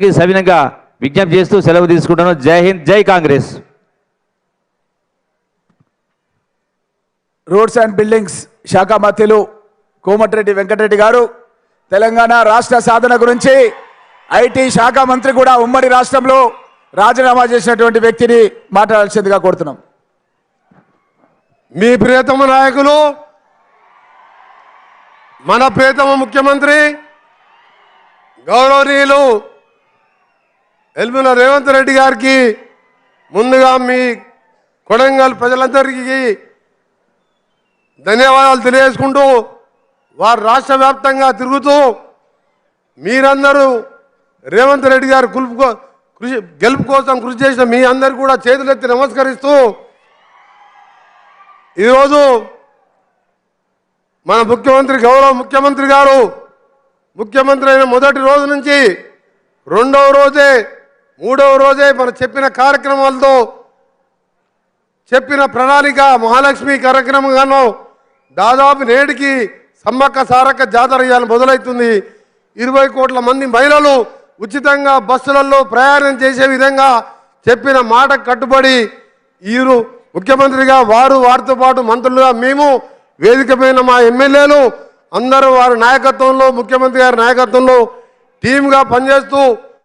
సవినంగా విజ్ఞప్తి చేస్తూ సెలవు తీసుకుంటాను. జై హింద్ జై కాంగ్రెస్. రోడ్స్ అండ్ బిల్డింగ్స్ శాఖ మంత్రులు కోమటిరెడ్డి వెంకటరెడ్డి గారు తెలంగాణ రాష్ట్ర సాధన గురించి ఐటీ శాఖ మంత్రి కూడా ఉమ్మడి రాష్ట్రంలో రాజీనామా చేసినటువంటి వ్యక్తిని మాట్లాడాల్సిందిగా కోరుతున్నాం. మీ ప్రియతమ నాయకులు మన ప్రియతమ ముఖ్యమంత్రి గౌరవనీయులు ఎల్మిన రేవంత్ రెడ్డి గారికి ముందుగా మీ కొడంగల్ ప్రజలందరికీ ధన్యవాదాలు తెలియజేసుకుంటూ వారు రాష్ట్ర వ్యాప్తంగా తిరుగుతూ మీరందరూ రేవంత్ రెడ్డి గారు కులుపు కృషి గెలుపు కోసం కృషి చేసిన మీ అందరు కూడా చేతులెత్తి నమస్కరిస్తూ ఈరోజు మన ముఖ్యమంత్రి గౌరవ ముఖ్యమంత్రి గారు ముఖ్యమంత్రి అయిన మొదటి రోజు నుంచి రెండవ రోజే మూడవ రోజే మనం చెప్పిన కార్యక్రమాలతో చెప్పిన ప్రణాళిక మహాలక్ష్మి కార్యక్రమంగానో దాదాపు నేటికి సమ్మక్క సారక్క జాతర ఇవాళ మొదలవుతుంది. ఇరవై కోట్ల మంది మహిళలు ఉచితంగా బస్సులలో ప్రయాణం చేసే విధంగా చెప్పిన మాట కట్టుబడి ఈరు ముఖ్యమంత్రిగా వారు వారితో పాటు మంత్రులుగా మేము వేదికమైన మా ఎమ్మెల్యేలు అందరూ వారి నాయకత్వంలో ముఖ్యమంత్రి గారి నాయకత్వంలో టీమ్గా పనిచేస్తూ